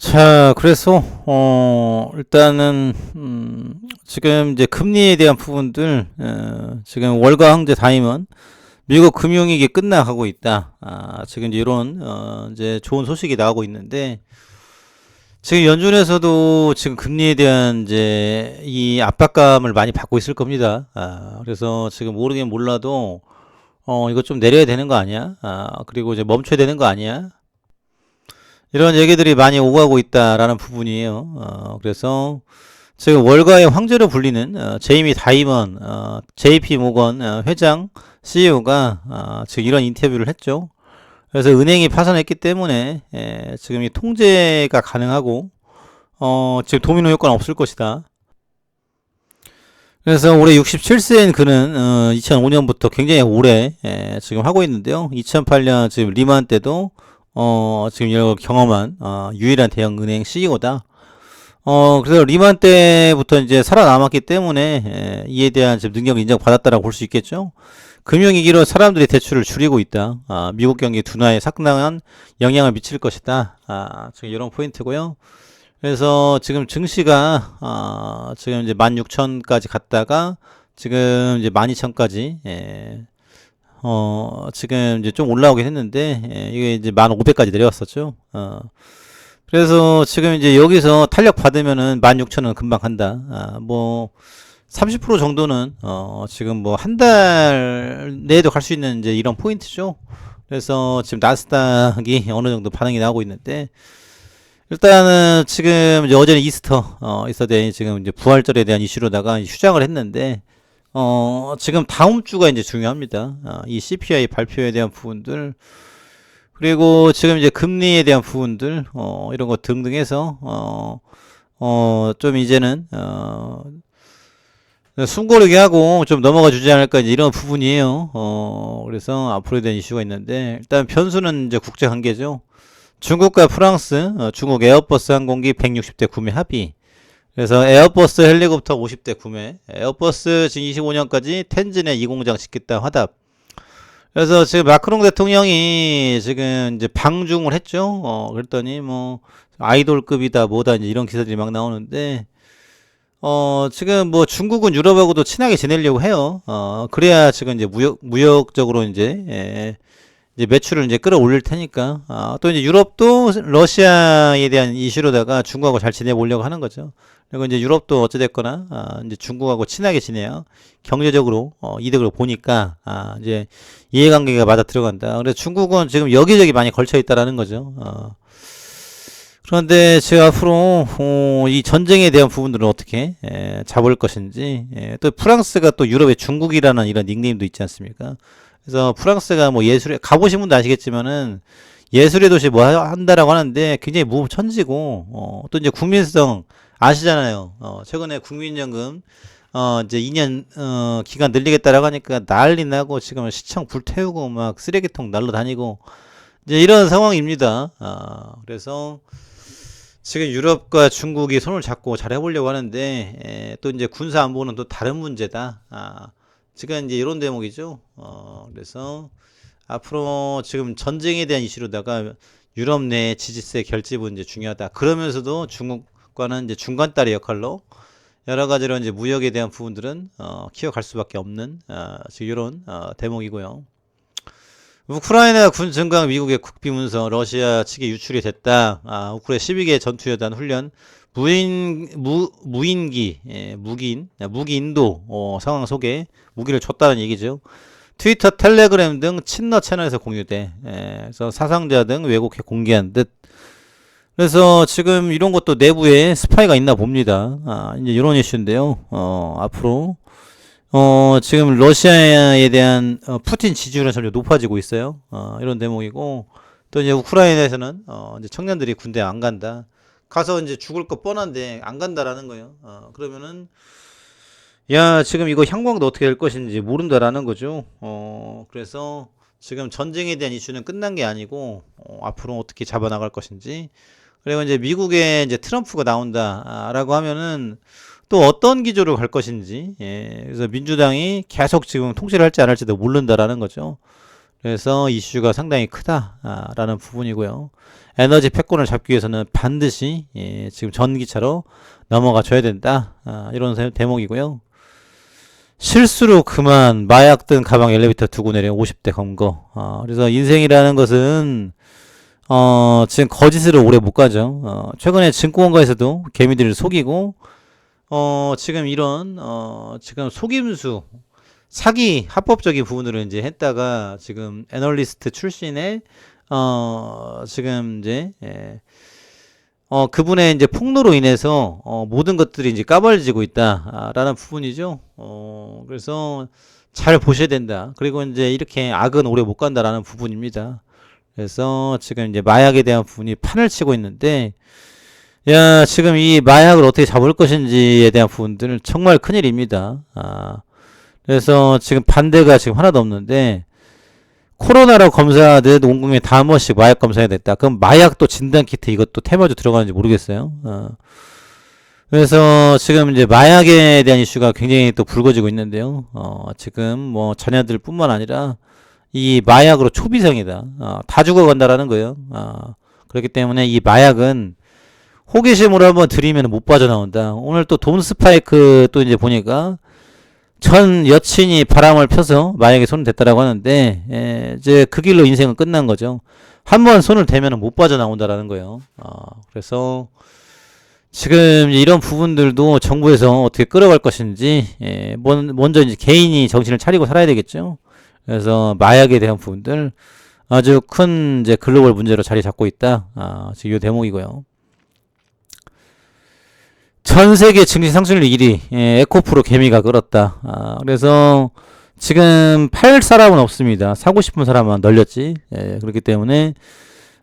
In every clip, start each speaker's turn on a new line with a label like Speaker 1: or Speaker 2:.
Speaker 1: 자, 그래서 어 일단은 음 지금 이제 금리에 대한 부분들 어 지금 월가 황제 다임은 미국 금융위기 끝나가고 있다. 아, 지금 이런 어 이제 좋은 소식이 나오고 있는데 지금 연준에서도 지금 금리에 대한 이제 이 압박감을 많이 받고 있을 겁니다. 아, 그래서 지금 모르긴 몰라도 어 이거 좀 내려야 되는 거 아니야? 아, 그리고 이제 멈춰야 되는 거 아니야? 이런 얘기들이 많이 오가고 있다라는 부분이에요. 어, 그래서 지금 월가의 황제로 불리는 어, 제이미 다이먼, 어, JP 모건 어, 회장 CEO가 어, 지금 이런 인터뷰를 했죠. 그래서 은행이 파산했기 때문에 에, 지금 이 통제가 가능하고 어, 지금 도미노 효과는 없을 것이다. 그래서 올해 67세인 그는 어, 2005년부터 굉장히 오래 에, 지금 하고 있는데요. 2008년 지금 리만 때도 어, 지금 이걸 경험한 어, 유일한 대형 은행 CEO다. 어, 그래서 리만 때부터 이제 살아남았기 때문에 에, 이에 대한 지금 능력을 인정받았다라고 볼 수 있겠죠. 금융위기로 사람들이 대출을 줄이고 있다. 아, 미국 경기 둔화에 상당한 영향을 미칠 것이다. 아, 지금 이런 포인트고요. 그래서 지금 증시가 아, 지금 이제 16,000까지 갔다가 지금 이제 12,000까지 예, 어, 지금 이제 좀 올라오긴 했는데, 예, 이게 이제 1,500까지 내려왔었죠. 어, 그래서 지금 이제 여기서 탄력 받으면은 16,000원 금방 간다. 아, 뭐, 30% 정도는, 어, 지금 뭐 한 달 내에도 갈 수 있는 이제 이런 포인트죠. 그래서 지금 나스닥이 어느 정도 반응이 나오고 있는데, 일단은 지금 어제는 이스터, 어, 이스터데이 지금 이제 부활절에 대한 이슈로다가 휴장을 했는데, 어, 지금 다음 주가 이제 중요합니다. 아, 이 CPI 발표에 대한 부분들, 그리고 지금 이제 금리에 대한 부분들, 어, 이런 거 등등 해서, 어, 어, 좀 이제는, 어, 숨고르게 하고 좀 넘어가 주지 않을까 이런 부분이에요. 어, 그래서 앞으로에 대한 이슈가 있는데, 일단 변수는 이제 국제 관계죠. 중국과 프랑스, 어, 중국 에어버스 항공기 160대 구매 합의. 그래서 에어버스 헬리콥터 50대 구매, 에어버스 지금 25년까지 텐진에 이공장 짓겠다 화답. 그래서 지금 마크롱 대통령이 지금 이제 방중을 했죠. 어, 그랬더니 뭐 아이돌급이다 뭐다 이제 이런 기사들이 막 나오는데 어, 지금 뭐 중국은 유럽하고도 친하게 지내려고 해요. 어, 그래야 지금 이제 무역 무역적으로 이제 예, 이제 매출을 이제 끌어올릴 테니까 아, 또 이제 유럽도 러시아에 대한 이슈로다가 중국하고 잘 지내보려고 하는 거죠. 그리고 이제 유럽도 어찌됐거나 아, 이제 중국하고 친하게 지내요. 경제적으로 어, 이득을 보니까 아, 이제 이해관계가 맞아 들어간다. 그래서 중국은 지금 여기저기 많이 걸쳐 있다라는 거죠. 어. 그런데 제가 앞으로 어, 이 전쟁에 대한 부분들은 어떻게 에, 잡을 것인지 에, 또 프랑스가 또 유럽의 중국이라는 이런 닉네임도 있지 않습니까? 그래서 프랑스가 뭐 예술에 가보신 분도 아시겠지만은 예술의 도시 뭐 하- 한다라고 하는데 굉장히 무천지고 어, 또 이제 국민성 아시잖아요. 어, 최근에 국민연금 어, 이제 2년 어, 기간 늘리겠다라고 하니까 난리 나고 지금 시청 불태우고 막 쓰레기통 날로 다니고 이제 이런 상황입니다. 아, 그래서 지금 유럽과 중국이 손을 잡고 잘 해보려고 하는데 에, 또 이제 군사 안보는 또 다른 문제다. 아, 지금 이제 이런 대목이죠. 어, 그래서 앞으로 지금 전쟁에 대한 이슈로다가 유럽 내 지지세 결집은 이제 중요하다. 그러면서도 중국과는 이제 중간다리 역할로 여러 가지로 이제 무역에 대한 부분들은 어, 키워갈 수밖에 없는 어, 지금 이런 어, 대목이고요. 우크라이나 군 증강 미국의 국비 문서 러시아 측에 유출이 됐다. 아, 우크라이나 12개 전투여단 훈련 무인 무 무인기 예, 무기인 무기 인도 어, 상황 속에 무기를 줬다는 얘기죠. 트위터, 텔레그램 등 친러 채널에서 공유돼. 예, 그래서 사상자 등 왜곡해 공개한 듯. 그래서 지금 이런 것도 내부에 스파이가 있나 봅니다. 아, 이제 이런 이슈인데요. 어, 앞으로 어, 지금 러시아에 대한 어, 푸틴 지지율은 점점 높아지고 있어요. 어, 이런 대목이고 또 이제 우크라이나에서는 어, 이제 청년들이 군대 안 간다. 가서 이제 죽을 거 뻔한데 안 간다라는 거예요. 어, 그러면은 야, 지금 이거 형광도 어떻게 될 것인지 모른다라는 거죠. 어, 그래서 지금 전쟁에 대한 이슈는 끝난 게 아니고 어, 앞으로 어떻게 잡아나갈 것인지 그리고 이제 미국에 이제 트럼프가 나온다라고 하면은 또 어떤 기조로 갈 것인지 예, 그래서 민주당이 계속 지금 통치를 할지 안 할지도 모른다라는 거죠. 그래서 이슈가 상당히 크다라는 부분이고요. 에너지 패권을 잡기 위해서는 반드시 예, 지금 전기차로 넘어가 줘야 된다. 아, 이런 세- 대목이고요. 실수로 그만 마약 든 가방 엘리베이터 두고 내린 50대 검거. 아, 그래서 인생이라는 것은 어, 지금 거짓으로 오래 못 가죠. 어, 최근에 증권가에서도 개미들을 속이고 어, 지금 이런 어, 지금 속임수 사기 합법적인 부분으로 이제 했다가 지금 애널리스트 출신의 어 지금 이제 예. 어 그분의 이제 폭로로 인해서 어 모든 것들이 이제 까발려지고 있다라는 부분이죠. 어 그래서 잘 보셔야 된다. 그리고 이제 이렇게 악은 오래 못 간다라는 부분입니다. 그래서 지금 이제 마약에 대한 부분이 판을 치고 있는데 야 지금 이 마약을 어떻게 잡을 것인지에 대한 부분들은 정말 큰일입니다. 아 그래서 지금 반대가 지금 하나도 없는데 코로나로 검사하듯 온 국민 다한 번씩 마약 검사해야 됐다. 그럼 마약도 진단 키트 이것도 테마주 들어가는지 모르겠어요. 어. 그래서 지금 이제 마약에 대한 이슈가 굉장히 또 불거지고 있는데요. 어, 지금 뭐 자녀들 뿐만 아니라 이 마약으로 초비상이다. 어, 다 죽어간다라는 거예요. 어, 그렇기 때문에 이 마약은 호기심으로 한번 들이면 못 빠져나온다. 오늘 또 돈 스파이크 또 이제 보니까 전 여친이 바람을 펴서 마약에 손을 댔다라고 하는데 에, 이제 그 길로 인생은 끝난 거죠. 한 번 손을 대면 못 빠져나온다라는 거예요. 어, 그래서 지금 이런 부분들도 정부에서 어떻게 끌어갈 것인지 예, 먼- 먼저 이제 개인이 정신을 차리고 살아야 되겠죠. 그래서 마약에 대한 부분들 아주 큰 이제 글로벌 문제로 자리 잡고 있다. 아, 지금 이 대목이고요. 전 세계 증시 상승률 1위, 예, 에코프로 개미가 끌었다. 아, 그래서 지금 팔 사람은 없습니다. 사고 싶은 사람만 널렸지. 예, 그렇기 때문에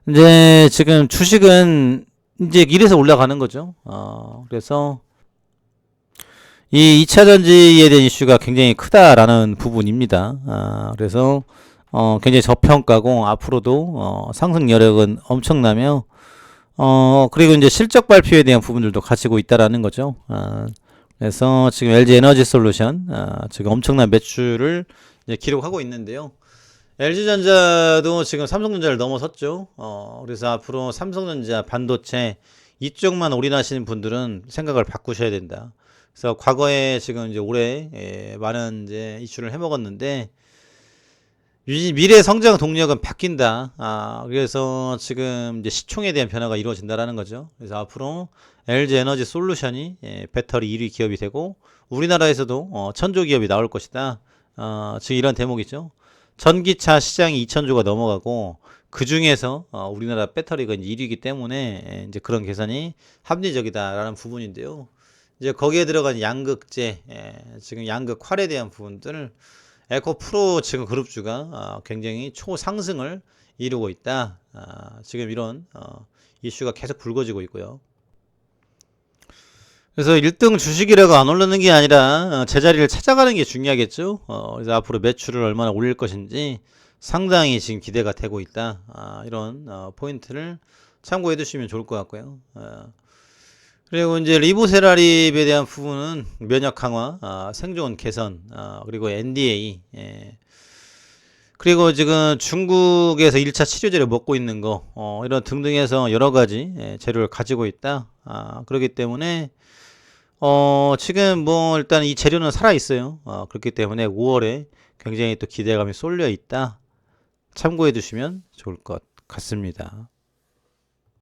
Speaker 1: 이제 지금 주식은 이제 이래서 올라가는 거죠. 어, 그래서 이 2차 전지에 대한 이슈가 굉장히 크다라는 부분입니다. 아, 그래서 어, 굉장히 저평가고 앞으로도 어, 상승 여력은 엄청나며 어, 그리고 이제 실적 발표에 대한 부분들도 가지고 있다라는 거죠. 아, 그래서 지금 LG 에너지 솔루션, 아, 지금 엄청난 매출을 기록하고 있는데요. LG전자도 지금 삼성전자를 넘어섰죠. 어, 그래서 앞으로 삼성전자, 반도체 이쪽만 올인하시는 분들은 생각을 바꾸셔야 된다. 그래서 과거에 지금 이제 올해 예, 많은 이제 이슈를 해먹었는데 미- 미래 성장 동력은 바뀐다. 아, 그래서 지금 이제 시총에 대한 변화가 이루어진다라는 거죠. 그래서 앞으로 LG 에너지 솔루션이 예, 배터리 1위 기업이 되고 우리나라에서도 어, 천조 기업이 나올 것이다. 어, 지금 이런 대목이죠. 전기차 시장이 2천조가 넘어가고 그 중에서 어, 우리나라 배터리가 이제 1위이기 때문에 예, 이제 그런 계산이 합리적이다라는 부분인데요. 이제 거기에 들어간 양극재, 예, 지금 양극 활에 대한 부분들 에코 프로 지금 그룹주가 어, 굉장히 초상승을 이루고 있다. 아, 지금 이런 어, 이슈가 계속 불거지고 있고요. 그래서 1등 주식이라고 안 오르는 게 아니라 어, 제자리를 찾아가는 게 중요하겠죠. 어, 그래서 앞으로 매출을 얼마나 올릴 것인지 상당히 지금 기대가 되고 있다. 아, 이런 어, 포인트를 참고해 두시면 좋을 것 같고요. 어, 그리고 이제 리보세라립에 대한 부분은 면역 강화, 아, 생존 개선, 아, 그리고 NDA, 예. 그리고 지금 중국에서 1차 치료제를 먹고 있는 거, 어, 이런 등등해서 여러 가지 예, 재료를 가지고 있다. 아, 그렇기 때문에 어, 지금 뭐 일단 이 재료는 살아 있어요. 어, 그렇기 때문에 5월에 굉장히 또 기대감이 쏠려 있다. 참고해 두시면 좋을 것 같습니다.